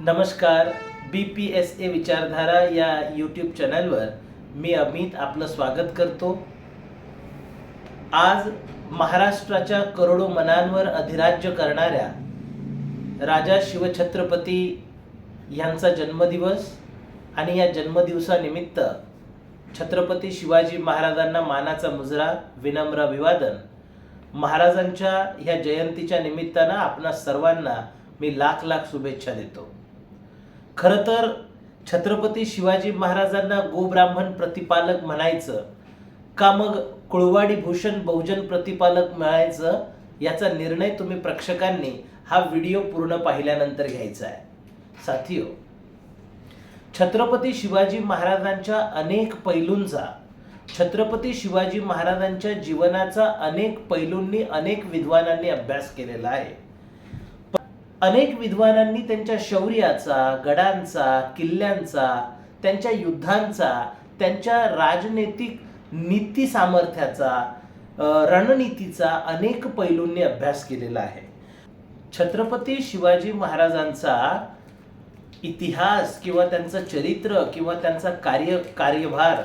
नमस्कार बी P S A विचारधारा या यूट्यूब चॅनलवर मी अमित आपलं स्वागत करतो. आज महाराष्ट्राच्या करोडो मनांवर अधिराज्य करणाऱ्या राजा शिवछत्रपती यांचा जन्मदिवस आणि या जन्मदिवसानिमित्त छत्रपती शिवाजी महाराजांना मानाचा मुजरा विनम्र अभिवादन. महाराजांच्या ह्या जयंतीच्या निमित्तानं आपणा सर्वांना मी लाख लाख शुभेच्छा देतो. खरं तर छत्रपती शिवाजी महाराजांना गोब्राह्मण प्रतिपालक म्हणायचं का मग कुळवाडी भूषण बहुजन प्रतिपालक म्हणायचं याचा निर्णय तुम्ही प्रेक्षकांनी हा व्हिडिओ पूर्ण पाहिल्यानंतर घ्यायचा आहे. साथियो छत्रपती शिवाजी महाराजांच्या अनेक पैलूंचा छत्रपती शिवाजी महाराजांच्या जीवनाचा अनेक पैलूंनी अनेक विद्वानांनी अभ्यास केलेला आहे. अनेक विद्वानांनी त्यांच्या शौर्याचा गडांचा किल्ल्यांचा त्यांच्या युद्धांचा त्यांच्या राजनैतिक नीती सामर्थ्याचा रणनीतीचा अनेक पैलूंनी अभ्यास केलेला आहे. छत्रपती शिवाजी महाराजांचा इतिहास किंवा त्यांचं चरित्र किंवा त्यांचा कार्य कार्यभार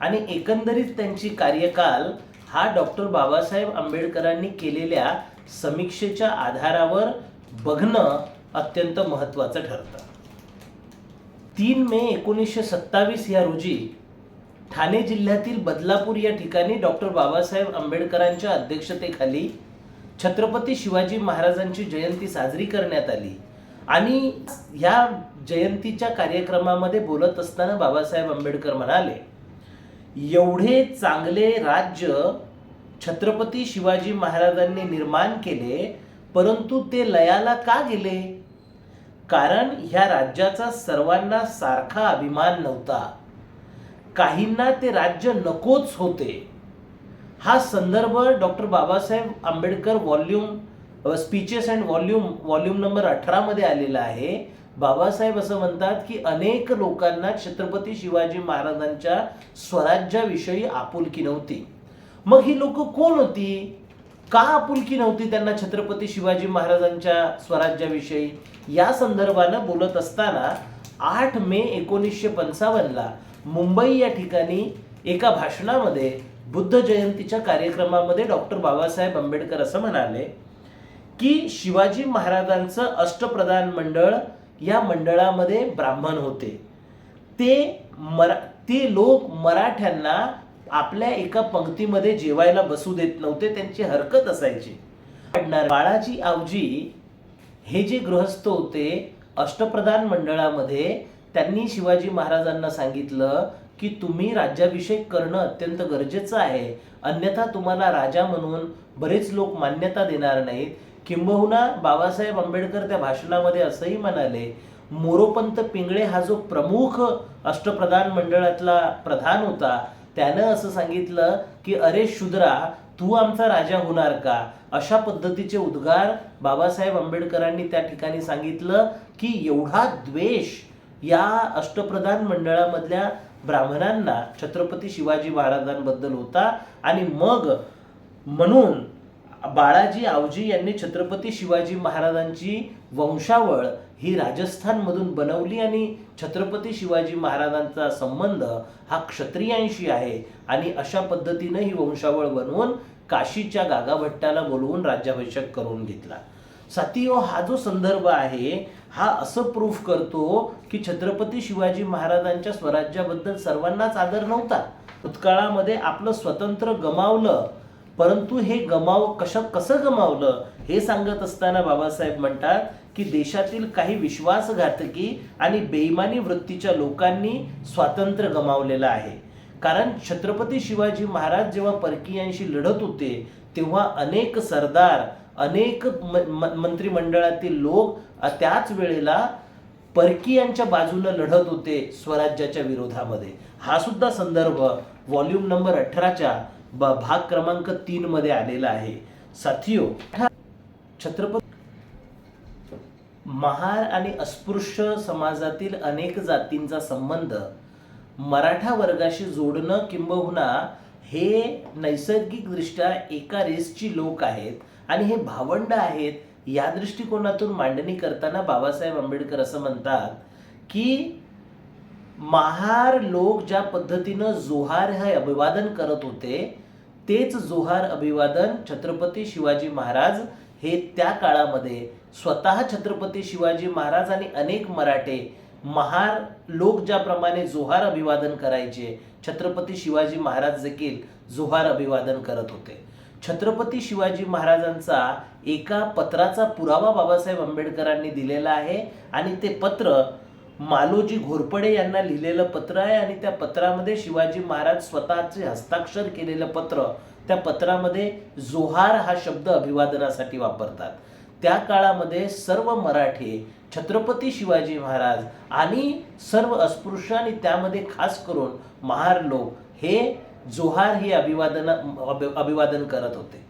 आणि एकंदरीत त्यांची कार्यकाल हा डॉक्टर बाबासाहेब आंबेडकरांनी केलेल्या समीक्षेच्या आधारावर बघणं अत्यंत महत्त्वाचं ठरतं. तीन मे एकोणीसशे सत्तावीस या रोजी ठाणे जिल्ह्यातील बदलापूर या ठिकाणी डॉक्टर बाबासाहेब आंबेडकरांच्या अध्यक्षतेखाली छत्रपती शिवाजी महाराजांची जयंती साजरी करण्यात आली. आणि ह्या जयंतीच्या कार्यक्रमामध्ये बोलत असताना बाबासाहेब आंबेडकर म्हणाले एवढे चांगले राज्य छत्रपती शिवाजी महाराजांनी निर्माण केले परंतु ते लयाला का गेले? कारण ह्या राज्याचा सर्वांना सारखा अभिमान नव्हता. काहींना ते राज्य नकोच होते. हा संदर्भ doctor Babasaheb Ambedkar volume speeches and volume volume number अठरामध्ये आलेला आहे. बाबासाहेब असं म्हणतात की अनेक लोकांना छत्रपती शिवाजी महाराजांच्या स्वराज्याविषयी आपुलकी नव्हती. मग ही लोक कोण होती? का आपुलकी नव्हती त्यांना छत्रपती शिवाजी महाराजांच्या स्वराज्याविषयी? या संदर्भानं बोलत असताना आठ मे एकोणीसशे पंचावन्नला मुंबई या ठिकाणी एका भाषणामध्ये बुद्ध जयंतीच्या कार्यक्रमामध्ये डॉक्टर बाबासाहेब आंबेडकर असं म्हणाले की शिवाजी महाराजांचं अष्टप्रधान मंडळ या मंडळामध्ये ब्राह्मण होते. ते मरा ते लोक मराठ्यांना आपल्या एका पंक्तीमध्ये जेवायला बसू देत नव्हते त्यांची हरकत असायची. बाळाजी आवजी हे जे गृहस्थ होते अष्टप्रधान मंडळामध्ये त्यांनी शिवाजी महाराजांना सांगितलं की तुम्ही राज्याभिषेक करणं अत्यंत गरजेचं आहे. अन्यथा तुम्हाला राजा म्हणून बरेच लोक मान्यता देणार नाहीत. किंबहुना बाबासाहेब आंबेडकर त्या भाषणामध्ये असंही म्हणाले मोरोपंत पिंगळे हा जो प्रमुख अष्टप्रधान मंडळातला प्रधान होता त्यानं असं सांगितलं की अरे शुद्रा तू आमचा राजा होणार का? अशा पद्धतीचे उद्गार बाबासाहेब आंबेडकरांनी त्या ठिकाणी सांगितलं की एवढा द्वेष या अष्टप्रधान मंडळामधल्या ब्राह्मणांना छत्रपती शिवाजी महाराजांबद्दल होता आणि मग म्हणून बाळाजी आवजी यांनी छत्रपती शिवाजी महाराजांची वंशावळ ही राजस्थानमधून बनवली आणि छत्रपती शिवाजी महाराजांचा संबंध हा क्षत्रियांशी आहे आणि अशा पद्धतीनं ही वंशावळ बनवून काशीच्या गागाभट्टाला बोलवून राज्याभिषेक करून घेतला. सातियो हा जो संदर्भ आहे हा असं प्रूफ करतो की छत्रपती शिवाजी महाराजांच्या स्वराज्याबद्दल सर्वांनाच आदर नव्हता. भूतकाळामध्ये आपलं स्वतंत्र गमावलं परंतु हे गमाव कशा कसं गमावलं? हे सांगत असताना बाबासाहेब म्हणतात की देशातील काही विश्वासघातकी आणि बेईमानी वृत्तीच्या लोकांनी स्वातंत्र्य गमावलेलं आहे. कारण छत्रपती शिवाजी महाराज जेव्हा परकीयांशी लढत होते तेव्हा अनेक सरदार अनेक म- मंत्रिमंडळातील लोक त्याच वेळेला परकीयांच्या बाजूला लढत होते स्वराज्याच्या विरोधामध्ये. हा सुद्धा संदर्भ व्हॉल्यूम नंबर अठराच्या ब- भाग क्रमांक तीन मध्ये आलेला आहे. साथियो छत्रपती महार आणि अस्पृश्य समाजातील अनेक जातींचा संबंध मराठा वर्गाशी जोडणं किंबहुना हे नैसर्गिकदृष्ट्या एका रेसची लोक आहेत आणि हे भावंड आहेत या दृष्टिकोनातून मांडणी करताना बाबासाहेब आंबेडकर असं म्हणतात की महार लोक ज्या पद्धतीनं जोहार हे अभिवादन करत होते तेच जोहार अभिवादन छत्रपती शिवाजी महाराज हे त्या काळामध्ये स्वतः छत्रपती शिवाजी महाराज आणि अनेक मराठे महार लोक ज्याप्रमाणे जोहार अभिवादन करायचे छत्रपती शिवाजी महाराज देखील जोहार अभिवादन करत होते. छत्रपती शिवाजी महाराजांचा एका पत्राचा पुरावा बाबासाहेब आंबेडकरांनी दिलेला आहे आणि ते पत्र मालोजी घोरपडे यांना लिहिलेलं पत्र आहे आणि त्या पत्रामध्ये शिवाजी महाराज स्वतःचे हस्ताक्षर केलेलं पत्र त्या पत्रामध्ये जोहार हा शब्द अभिवादनासाठी वापरतात. त्या काळामध्ये सर्व मराठे छत्रपती शिवाजी महाराज आणि सर्व अस्पृश्य आणि त्यामध्ये खास करून महार लोक हे जोहार हे अभिवादन अभिवादन करत होते.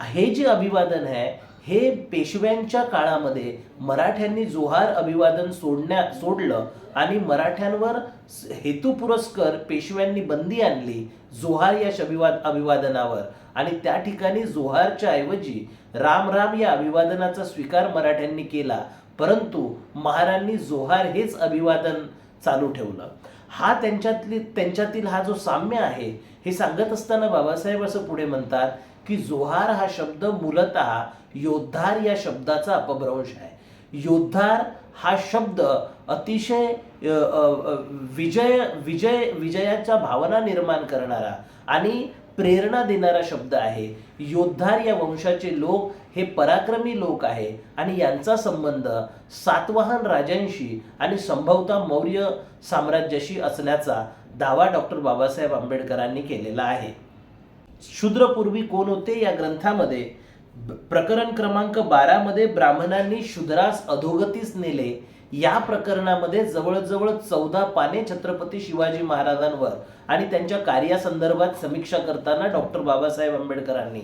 हे जे अभिवादन आहे हे पेशव्यांच्या काळामध्ये मराठ्यांनी जोहार अभिवादन सोडण्या सोडलं आणि मराठ्यांवर हेतू पुरस्कर पेशव्यांनी बंदी आणली जोहार या अभिवाद अभिवादनावर. आणि त्या ठिकाणी जोहारच्या ऐवजी राम राम या अभिवादनाचा स्वीकार मराठ्यांनी केला. परंतु महारांनी जोहार हेच अभिवादन चालू ठेवलं. हा त्यांच्यातली त्यांच्यातील हा जो साम्य आहे हे सांगत असताना बाबासाहेब असं पुढे म्हणतात की जोहार हा शब्द मूलतः योद्धार या शब्दाचा अपभ्रंश आहे. योद्धार हा शब्द अतिशय विजय विजय विजयाच्या भावना निर्माण करणारा आणि प्रेरणा देणारा शब्द आहे. योद्धार या वंशाचे लोक हे पराक्रमी लोक आहे आणि यांचा संबंध सातवाहन राजांशी आणि संभवतः मौर्य साम्राज्याशी असण्याचा दावा डॉक्टर बाबासाहेब आंबेडकरांनी केलेला आहे. शूद्रपूर्वी कोण होते या ग्रंथामध्ये? प्रकरण क्रमांक बारामध्ये ब्राह्मणांनी शूद्रास अधोगतीस नेले. या प्रकरणामध्ये जवळजवळ चौदा पाने छत्रपती शिवाजी महाराजांवर आणि त्यांच्या कार्यासंदर्भात समीक्षा करताना डॉक्टर बाबासाहेब आंबेडकरांनी.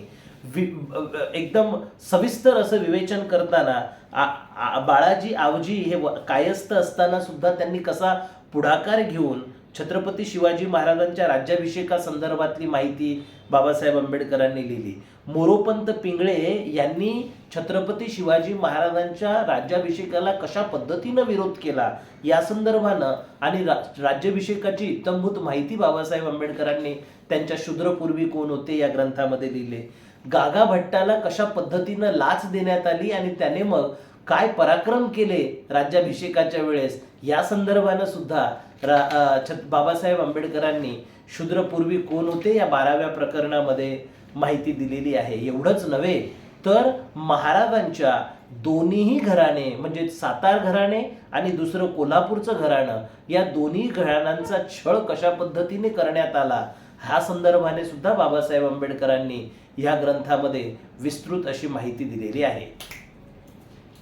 एकदम सविस्तर असं विवेचन करताना आ- आ- बाळाजी आवजी हे व- कायस्थ असताना सुद्धा त्यांनी कसा पुढाकार घेऊन छत्रपती शिवाजी महाराजांच्या राज्याभिषेकासंदर्भातली माहिती बाबासाहेब आंबेडकरांनी लिहिली. मोरोपंत पिंगळे यांनी छत्रपती शिवाजी महाराजांच्या राज्याभिषेकाला कशा पद्धतीनं विरोध केला या संदर्भानं आणि रा- राज्याभिषेकाची इत्तंभूत माहिती बाबासाहेब आंबेडकरांनी त्यांच्या शूद्रपूर्वी कोण होते या ग्रंथामध्ये लिहिले. गागा भट्टाला कशा पद्धतीनं लाच देण्यात आली आणि त्याने मग काय पराक्रम केले राज्याभिषेकाच्या वेळेस या संदर्भानं सुद्धा रा छत बाबासाहेब आंबेडकरांनी शूद्रपूर्वी कोण होते या बाराव्या प्रकरणामध्ये माहिती दिलेली आहे. एवढंच नव्हे तर महाराजांच्या दोन्हीही घराणे म्हणजे सातार घराणे आणि दुसरं कोल्हापूरचं घराणं या दोन्ही घराण्यांचा छळ कशा पद्धतीने करण्यात आला ह्या संदर्भाने सुद्धा बाबासाहेब आंबेडकरांनी ह्या ग्रंथामध्ये विस्तृत अशी माहिती दिलेली आहे.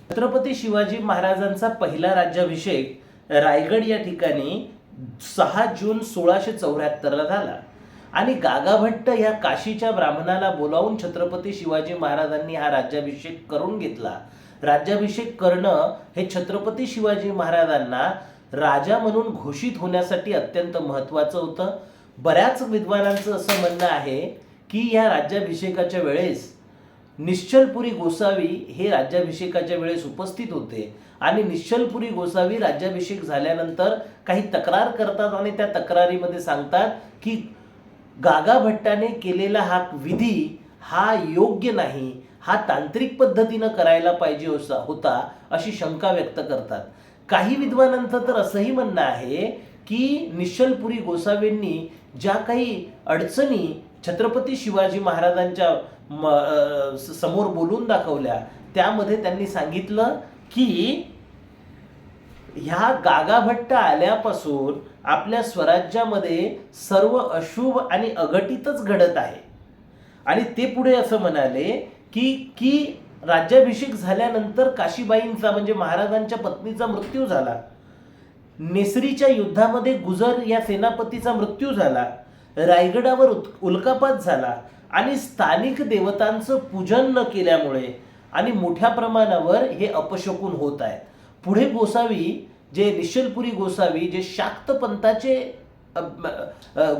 छत्रपती शिवाजी महाराजांचा पहिला राज्याभिषेक रायगड या ठिकाणी सहा जून सोळाशे चौऱ्याहत्तरला झाला. आणि गागाभट्ट या काशीच्या ब्राह्मणाला बोलावून छत्रपती शिवाजी महाराजांनी हा राज्याभिषेक करून घेतला. राज्याभिषेक करणं हे छत्रपती शिवाजी महाराजांना राजा म्हणून घोषित होण्यासाठी अत्यंत महत्त्वाचं होतं. बऱ्याच विद्वानांचं असं म्हणणं आहे की या राज्याभिषेकाच्या वेळेस निश्चलपुरी गोसावी हे राज्याभिषेकाच्या वेळेस उपस्थित होते. आणि निश्चलपुरी गोसावी राज्याभिषेक झाल्यानंतर काही तक्रार करतात आणि त्या तक्रारीमध्ये सांगतात की गागा भट्टाने केलेला हा विधी हा योग्य नाही हा तांत्रिक पद्धतीनं करायला पाहिजे होता अशी शंका व्यक्त करतात. काही विद्वानांचं तर असंही म्हणणं आहे की निश्चलपुरी गोसावींनी ज्या काही अडचणी छत्रपती शिवाजी महाराजांच्या म- समोर बोलून दाखवल्या. त्यामध्ये त्यांनी सांगितलं की ह्या गागाभट्ट आल्यापासून आपल्या स्वराज्यामध्ये सर्व अशुभ आणि अघटितच घडत आहे. आणि ते पुढे असं म्हणाले की की राज्याभिषेक झाल्यानंतर काशीबाईंचा म्हणजे महाराजांच्या पत्नीचा मृत्यू झाला. नेसरीच्या युद्धामध्ये गुजर या सेनापतीचा मृत्यू झाला. रायगडावर उत- उल्कापात झाला. आणि स्थानिक देवतांचं पूजन न केल्यामुळे आणि मोठ्या प्रमाणावर हे अपशकून होत आहेत. पुढे गोसावी जे निश्चलपुरी गोसावी जे शाक्त पंथाचे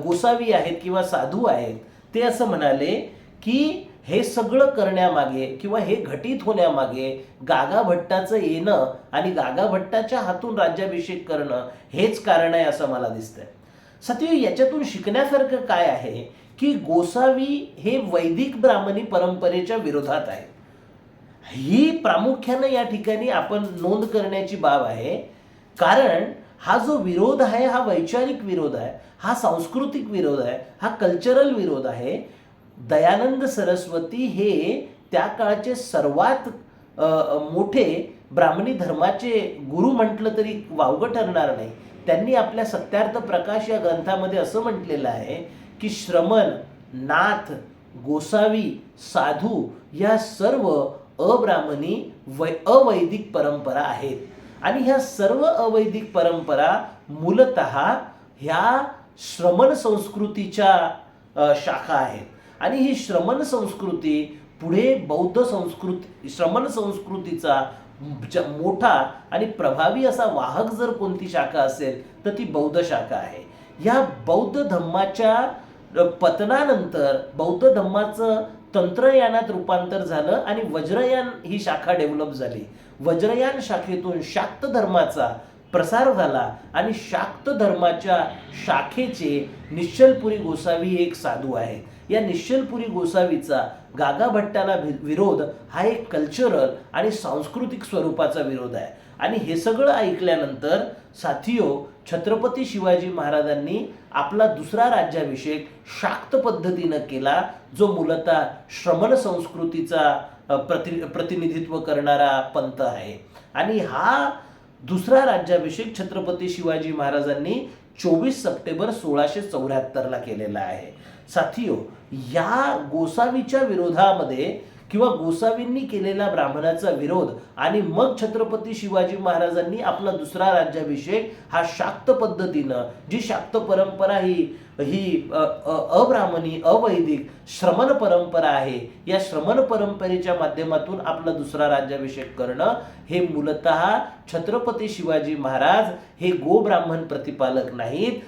गोसावी आहेत किंवा साधू आहेत ते असं म्हणाले की हे सगळं करण्यामागे किंवा हे घटित होण्यामागे गागा भट्टाचं येणं आणि गागा भट्टाच्या हातून राज्याभिषेक करणं हेच कारण आहे असं मला दिसतंय. सत्य याच्यातून शिकण्यासारखं काय आहे? की गोसावी हे वैदिक ब्राह्मणी परंपरेच्या विरोधात आहे. ही प्रामुख्यानं या ठिकाणी आपण नोंद करण्याची बाब आहे. कारण हा जो विरोध आहे हा वैचारिक विरोध आहे हा सांस्कृतिक विरोध आहे हा कल्चरल विरोध आहे दयानंद सरस्वती हे त्या काळचे सर्वात मोठे ब्राह्मणी धर्माचे गुरु म्हटलं तरी वावगं ठरणार नाही. त्यांनी आपल्या सत्यार्थ प्रकाश या ग्रंथामध्ये असं म्हटलेलं आहे की श्रमण नाथ गोसावी साधू या सर्व अब्राह्मणी वै अवैदिक परंपरा आहेत. आणि ह्या सर्व अवैदिक परंपरा मूलत ह्या श्रमण संस्कृतीच्या शाखा आहेत. आणि ही श्रमण संस्कृती पुढे बौद्ध संस्कृती श्रमण संस्कृतीचा ज- मोठा आणि प्रभावी असा वाहक जर कोणती शाखा असेल तर ती बौद्ध शाखा आहे. या बौद्ध धम्माच्या पतनानंतर बौद्ध धम्माचं तंत्रयानात रूपांतर झालं आणि वज्रयान ही शाखा डेव्हलप झाली. वज्रयान शाखेतून शाक्त धर्माचा प्रसार झाला आणि शाक्त धर्माच्या शाखेचे निश्चलपुरी गोसावी एक साधू आहे. या निश्चलपुरी गोसावीचा गागाभट्टाला विरोध हा एक कल्चरल आणि सांस्कृतिक स्वरूपाचा विरोध आहे. आणि हे सगळं ऐकल्यानंतर साथियो छत्रपती शिवाजी महाराजांनी आपला दुसरा राज्याभिषेक शाक्त पद्धतीनं केला जो मूलतः श्रमण संस्कृतीचा प्रति प्रतिनिधित्व करणारा पंथ आहे. आणि हा दुसरा राज्याभिषेक छत्रपती शिवाजी महाराजांनी चोवीस सप्टेंबर सोळाशे चौऱ्याहत्तरला केलेला आहे. साथियो या गोसावीच्या विरोधामध्ये किंवा गोसावींनी केलेला ब्राह्मणाचा विरोध आणि मग छत्रपती शिवाजी महाराजांनी आपला दुसरा राज्याभिषेक हा शाक्त पद्धतीनं जी शाक्त परंपरा ही ही अ, अब्राह्मणी अवैदिक श्रमण परंपरा आहे. या श्रमण परंपरेच्या माध्यमातून आपला दुसरा राज्याभिषेक करणं हे मूलतः छत्रपती शिवाजी महाराज हे गोब्राह्मण प्रतिपालक नाहीत.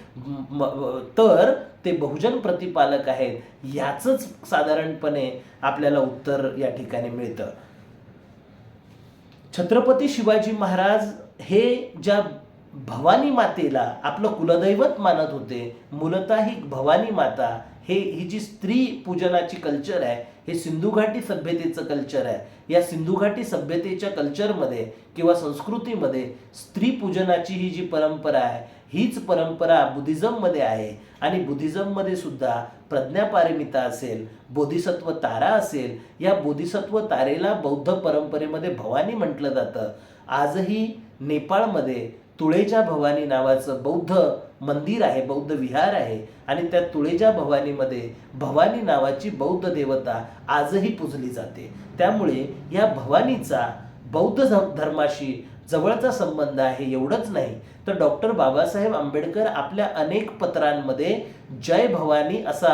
तर ते बहुजन प्रतिपालक आहेत. याचंच साधारणपणे आपल्याला उत्तर या ठिकाणी मिळतं. छत्रपती शिवाजी महाराज हे ज्या भवानी मातेला आपलं कुलदैवत मानत होते. मूलतः ही भवानी माता हे ही जी स्त्री पूजनाची कल्चर आहे हे सिंधू घाटी सभ्यतेचं कल्चर आहे. या सिंधू घाटी सभ्यतेच्या कल्चरमध्ये किंवा संस्कृतीमध्ये स्त्री पूजनाची ही जी परंपरा आहे हीच परंपरा बुद्धिझममध्ये आहे. आणि बुद्धिझममध्ये सुद्धा प्रज्ञापारमिता असेल बोधिसत्व तारा असेल या बोधिसत्व तारेला बौद्ध परंपरेमध्ये भवानी म्हटलं जातं. आजही नेपाळमध्ये तुळेजा भवानी नावाचं बौद्ध मंदिर आहे बौद्ध विहार आहे. आणि त्या तुळेजा भवानीमध्ये भवानी नावाची बौद्ध देवता आजही पूजली जाते. त्यामुळे या भवानीचा बौद्ध धर्माशी जवळचा संबंध आहे एवढंच नाही. तर डॉक्टर बाबासाहेब आंबेडकर आपल्या अनेक पत्रांमध्ये जय भवानी असा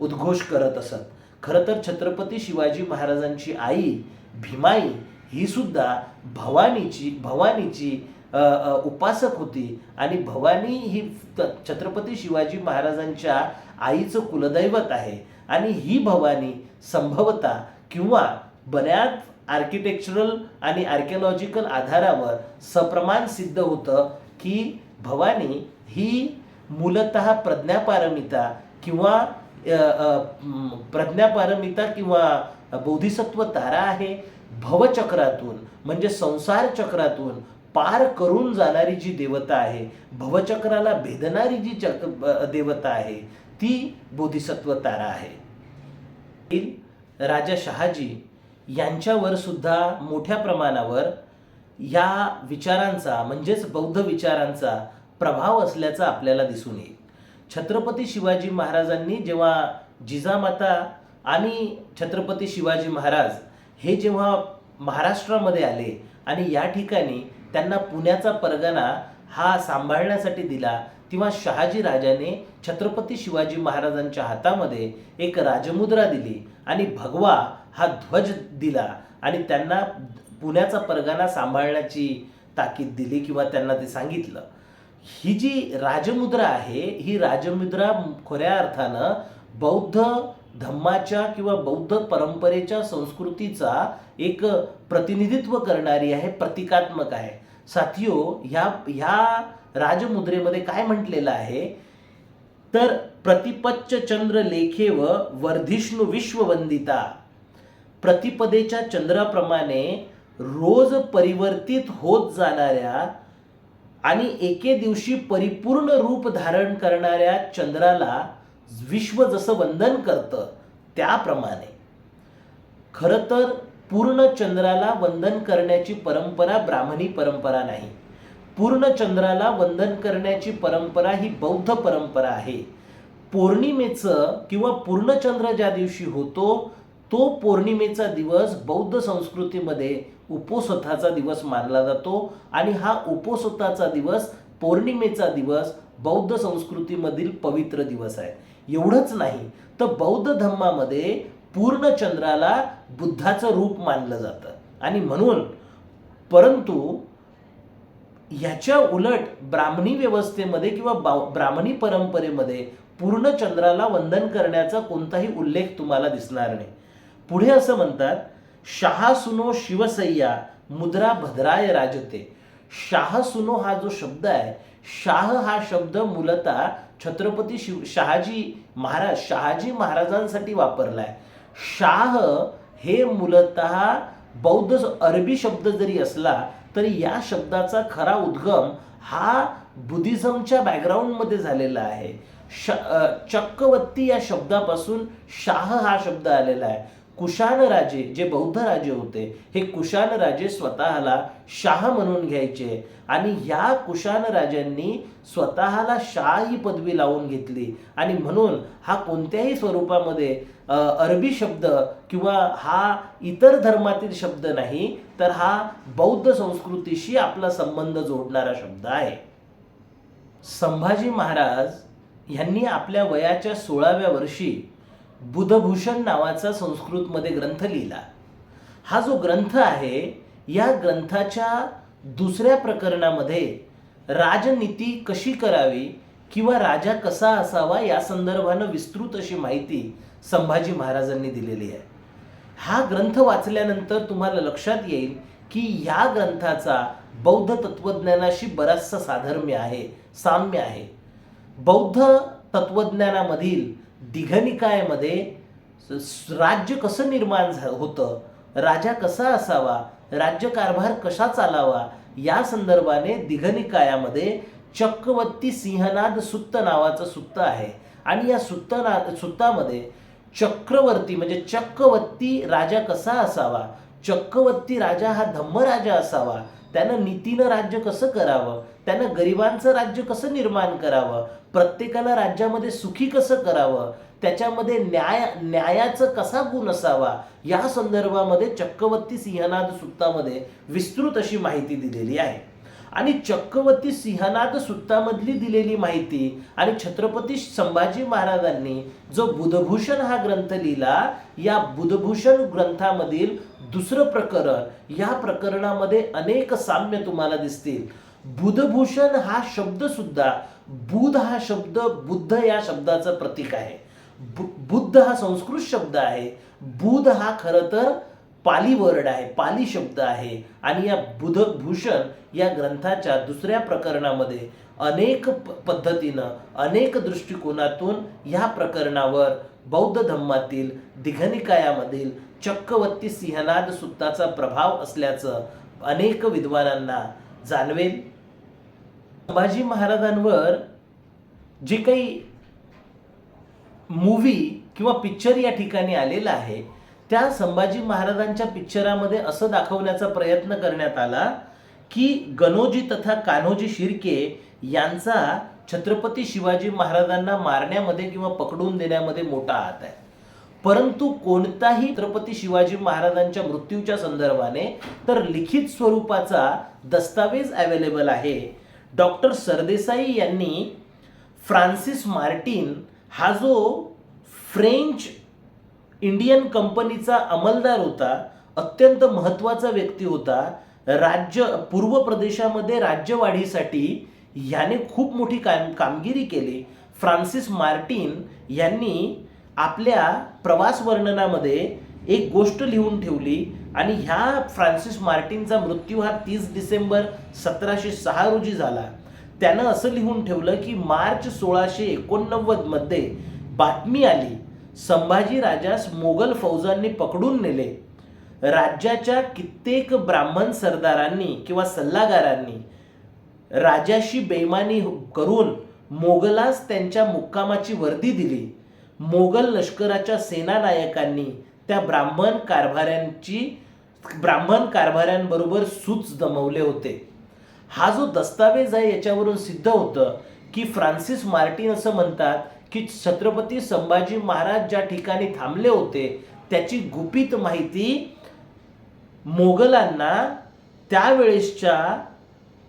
उद्घोष करत असत. खरं तर छत्रपती शिवाजी महाराजांची आई भीमाई ही सुद्धा भवानीची भवानीची उपासक होती. आणि भवानी ही छत्रपती शिवाजी महाराजांच्या आईचं कुलदैवत आहे. आणि ही भवानी संभवता किंवा बऱ्याच आर्किटेक्चरल आणि आर्किओलॉजिकल आधारावर सप्रमाण सिद्ध होतं की भवानी ही मूलतः प्रज्ञापारमिता किंवा प्रज्ञापारमिता किंवा बोधिसत्व तारा आहे. भवचक्रातून म्हणजे संसार चक्रातून पार करून जाणारी जी देवता आहे भवचक्राला भेदणारी जी चक देवता आहे ती बोधिसत्व तारा आहे. राजा शहाजी यांच्यावर सुद्धा मोठ्या प्रमाणावर या विचारांचा म्हणजेच बौद्ध विचारांचा प्रभाव असल्याचा आपल्याला दिसून येईल. छत्रपती शिवाजी महाराजांनी जेव्हा जिजामाता आणि छत्रपती शिवाजी महाराज हे जेव्हा महाराष्ट्रामध्ये आले आणि या ठिकाणी त्यांना पुण्याचा परगणा हा सांभाळण्यासाठी दिला तेव्हा शहाजी राजाने छत्रपती शिवाजी महाराजांच्या हातामध्ये एक राजमुद्रा दिली आणि भगवा हा ध्वज दिला आणि त्यांना पुण्याचा परगणा सांभाळण्याची ताकीद दिली किंवा त्यांना ते सांगितलं. ही जी राजमुद्रा आहे ही राजमुद्रा खऱ्या अर्थानं बौद्ध धम्माच्या किंवा बौद्ध परंपरेच्या संस्कृतीचा एक प्रतिनिधित्व करणारी आहे प्रतिकात्मक आहे. साथियो ह्या ह्या राजमुद्रेमध्ये काय म्हटलेलं आहे? तर प्रतिपच्च चंद्र लेखे व वर्धिष्णू विश्ववंदिता. प्रतिपदेच्या चंद्राप्रमाणे रोज परिवर्तित होत जाणाऱ्या आणि एके दिवशी परिपूर्ण रूप धारण करणाऱ्या चंद्राला विश्व जसं वंदन करतं त्याप्रमाणे. खरं तर पूर्ण चंद्राला वंदन करण्याची परंपरा ब्राह्मणी परंपरा नाही. पूर्ण चंद्राला वंदन करण्याची परंपरा ही बौद्ध परंपरा आहे. पौर्णिमेचं किंवा पूर्णचंद्र ज्या दिवशी होतो तो पौर्णिमेचा दिवस बौद्ध संस्कृतीमध्ये उपोसथाचा दिवस मानला जातो आणि हा उपोसथाचा दिवस पौर्णिमेचा दिवस बौद्ध संस्कृतीमधील पवित्र दिवस आहे. एवढंच नाही तर बौद्ध धम्मामध्ये पूर्ण चंद्राला बुद्धाचं रूप मानलं जातं. आणि म्हणून परंतु ह्याच्या उलट ब्राह्मणी व्यवस्थेमध्ये किंवा ब्राह्मणी परंपरेमध्ये पूर्ण चंद्राला वंदन करण्याचा कोणताही उल्लेख तुम्हाला दिसणार नाही. पुढे असं म्हणतात शहा सुनो शिवसय्या मुद्रा भद्राय राजते. शाह सुनो हा जो शब्द आहे शाह हा शब्द मूलतः छत्रपती शिव शहाजी महाराज शहाजी महाराजांसाठी वापरलाय. शाह हे मूलतः बौद्ध अरबी शब्द जरी असला तरी या शब्दाचा खरा उद्गम हा बुद्धिझमच्या बॅकग्राऊंडमध्ये झालेला आहे. श चक्रवर्ती या शब्दापासून शाह हा शब्द आलेला आहे. कुशाण राजे जे बौद्ध राजे होते हे कुशाण राजे स्वतःला शाह म्हणून घ्यायचे. आणि ह्या कुशाण राजांनी स्वतःला शाह ही पदवी लावून घेतली. आणि म्हणून हा कोणत्याही स्वरूपामध्ये अरबी शब्द किंवा हा इतर धर्मातील शब्द नाही तर हा बौद्ध संस्कृतीशी आपला संबंध जोडणारा शब्द आहे. संभाजी महाराज यांनी आपल्या वयाच्या सोळाव्या वर्षी बुधभूषण नावाचा संस्कृतमध्ये ग्रंथ लिहिला. हा जो ग्रंथ आहे या ग्रंथाच्या दुसऱ्या प्रकरणामध्ये राजनीती कशी करावी किंवा राजा कसा असावा या संदर्भानं विस्तृत अशी माहिती संभाजी महाराजांनी दिलेली आहे. हा ग्रंथ वाचल्यानंतर तुम्हाला लक्षात येईल की या ग्रंथाचा बौद्ध तत्वज्ञानाशी बराचसा साधर्म्य आहे साम्य आहे. बौद्ध तत्वज्ञानामधील दिघनिकायामध्ये राज्य कसं निर्माण झा- होतं राजा कसा असावा राज्यकारभार कसा चालावा या संदर्भाने दिघनिकायामध्ये चक्रवर्ती सिंहनाद सुत्त नावाचं सुत्त आहे. आणि या सुत्तना सुत्तामध्ये चक्रवर्ती म्हणजे चक्रवर्ती राजा कसा असावा चक्रवर्ती राजा हा धम्मराजा असावा त्यानं नीतीनं राज्य कसं करावं त्यानं गरिबांचं राज्य कसं निर्माण करावं? प्रत्येकाला राज्यामध्ये सुखी कसं करावं? त्याच्यामध्ये न्याय न्यायाचं कसा गुण असावा? या संदर्भामध्ये चक्रवर्ती सिंहनाद सुत्तामध्ये विस्तृत अशी माहिती दिलेली आहे. आणि चक्रवर्ती सिंहनाद सुत्तामधली दिलेली माहिती आणि छत्रपती संभाजी महाराजांनी जो बुधभूषण हा ग्रंथ लिहिला या बुधभूषण ग्रंथामधील दुसरं प्रकरण या प्रकरणामध्ये अनेक साम्य तुम्हाला दिसतील. बुधभूषण हा शब्द सुद्धा बुध हा शब्द बुद्ध या शब्दाचं प्रतीक आहे. बु- बुद्ध हा संस्कृत शब्द आहे बुध हा खरं तर पाली वर्ड आहे पाली शब्द आहे. आणि या बुधभूषण या ग्रंथाच्या दुसऱ्या प्रकरणामध्ये अनेक प- पद्धतीनं अनेक दृष्टिकोनातून या प्रकरणावर बौद्ध धम्मातील दिघनिकायामधील चक्रवर्ती सिंहनाद सुत्ताचा प्रभाव असल्याचं अनेक विद्वानांना जाणवेल संभाजी महाराजांवर जे काही मूवी किंवा पिक्चर या ठिकाणी आलेला आहे त्या संभाजी महाराजांच्या पिक्चरामध्ये असं दाखवण्याचा प्रयत्न करण्यात आला की गणोजी तथा कान्होजी शिर्के यांचा छत्रपती शिवाजी महाराजांना मारण्यामध्ये किंवा पकडून देण्यामध्ये मोठा हात आहे. परंतु कोणताही छत्रपती शिवाजी महाराजांच्या मृत्यूच्या संदर्भाने तर लिखित स्वरूपाचा दस्तावेज अवेलेबल आहे. डॉक्टर सरदेसाई यांनी फ्रान्सिस मार्टिन हा जो फ्रेंच इंडियन कंपनीचा अंमलदार होता अत्यंत महत्त्वाचा व्यक्ती होता राज्य पूर्व प्रदेशामध्ये राज्यवाढीसाठी याने खूप मोठी काम कामगिरी केली. फ्रान्सिस मार्टिन यांनी आपल्या प्रवास वर्णनामध्ये एक गोष्ट लिहून ठेवली आणि ह्या फ्रान्सिस मार्टिनचा मृत्यू हा तीस डिसेंबर सतराशे सहा रोजी झाला. त्यानं असं लिहून ठेवलं की मार्च सोळाशे एकोणनव्वदमध्ये बातमी आली संभाजी राजास मोगल फौजांनी पकडून नेले. राज्याच्या कित्येक ब्राह्मण सरदारांनी किंवा सल्लागारांनी राजाशी बेईमानी करून मोगलास त्यांच्या मुक्कामाची वर्दी दिली. मोगल लष्कराच्या सेनानायकांनी त्या ब्राह्मण कारभाऱ्यांची ब्राह्मण कारभाऱ्यांबरोबर सूच जमवले होते. हा जो दस्तावेज आहे याच्यावरून सिद्ध होतं की फ्रान्सिस मार्टिन असं म्हणतात की छत्रपती संभाजी महाराज ज्या ठिकाणी थांबले होते त्याची गुपित माहिती मोगलांना त्यावेळेसच्या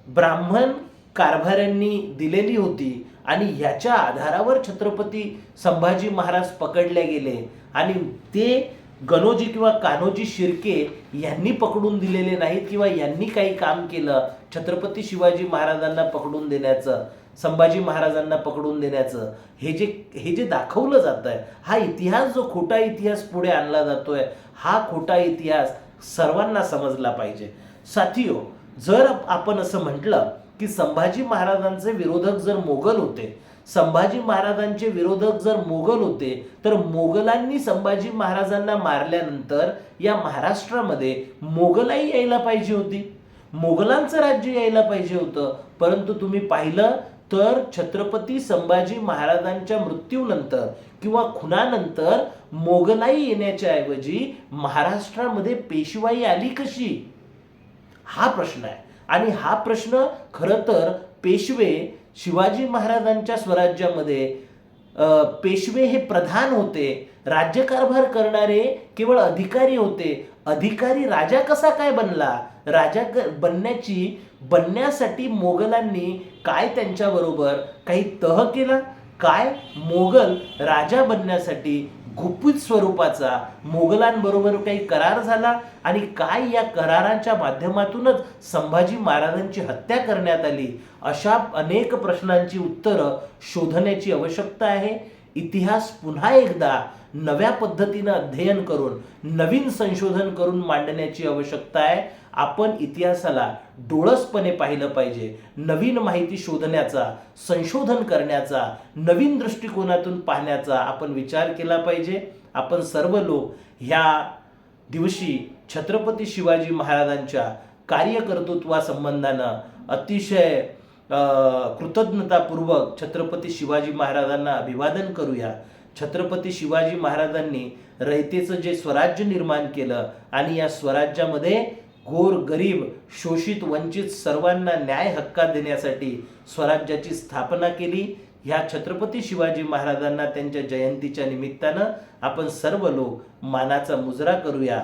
ब्राह्मण कारभाऱ्यांनी दिलेली होती. आणि ह्याच्या आधारावर छत्रपती संभाजी महाराज पकडले गेले. आणि ते गणोजी किंवा कान्होजी शिर्के यांनी पकडून दिलेले नाहीत किंवा यांनी काही काम केलं छत्रपती शिवाजी महाराजांना पकडून देण्याचं संभाजी महाराजांना पकडून देण्याचं हे जे हे जे दाखवलं जात आहे हा इतिहास जो खोटा इतिहास पुढे आणला जातोय हा खोटा इतिहास सर्वांना समजला पाहिजे. साथीयो जर आपण असं म्हटलं की संभाजी महाराजांचे विरोधक जर मोगल होते संभाजी महाराजांचे विरोधक जर मोगल होते तर मोगलांनी संभाजी महाराजांना मारल्यानंतर या महाराष्ट्रामध्ये मोगलाई यायला पाहिजे होती. मोगलांचं राज्य यायला पाहिजे होतं परंतु तुम्ही पाहिलं तर छत्रपती संभाजी महाराजांच्या मृत्यूनंतर किंवा खुनानंतर मोगलाई येण्याच्या ऐवजी महाराष्ट्रामध्ये पेशवाई आली कशी? हा प्रश्न आहे. आणि हा प्रश्न खरं तर पेशवे शिवाजी महाराजांच्या स्वराज्यामध्ये पेशवे हे प्रधान होते राज्यकारभार करणारे केवळ अधिकारी होते. अधिकारी राजा कसा काय बनला? राजा क- बनण्याची बनण्यासाठी मोगलांनी काय त्यांच्याबरोबर काही तह केला? काय मोगल राजा बनण्यासाठी गुपित स्वरूपाचा मोगलांबरोबर काही करार झाला आणि काय या कराराच्या माध्यमातूनच संभाजी महाराजांची हत्या करण्यात आली अशा अनेक प्रश्नांची उत्तरं शोधण्याची आवश्यकता आहे. इतिहास पुन्हा एकदा नव्या पद्धतीनं अध्ययन करून नवीन संशोधन करून मांडण्याची आवश्यकता आहे. आपण इतिहासाला डोळसपणे पाहिलं पाहिजे. नवीन माहिती शोधण्याचा संशोधन करण्याचा नवीन दृष्टिकोनातून पाहण्याचा आपण विचार केला पाहिजे. आपण सर्व लोक ह्या दिवशी छत्रपती शिवाजी महाराजांच्या कार्यकर्तृत्वासंबंधानं अतिशय कृतज्ञतापूर्वक छत्रपती शिवाजी महाराजांना अभिवादन करूया. छत्रपती शिवाजी महाराजांनी रयतेचं जे स्वराज्य निर्माण केलं आणि या स्वराज्यामध्ये गोर गरीब शोषित वंचित सर्वांना न्याय हक्का देण्यासाठी स्वराज्याची स्थापना केली. ह्या छत्रपती शिवाजी महाराजांना त्यांच्या जयंतीच्या निमित्तानं आपण सर्व लोक मानाचा मुजरा करूया.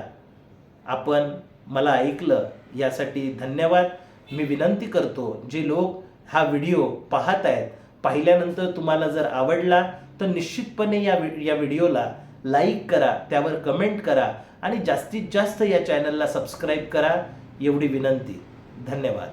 आपण मला ऐकलं यासाठी धन्यवाद. मी विनंती करतो जे लोक हा व्हिडिओ पाहत आहेत पाहिल्यानंतर तुम्हाला जर आवडला तर निश्चितपणे या व्हि- या व्हिडिओला लाईक करा त्यावर कमेंट करा आणि जास्तीत जास्त या चॅनलला सबस्क्राईब करा एवढी विनंती. धन्यवाद.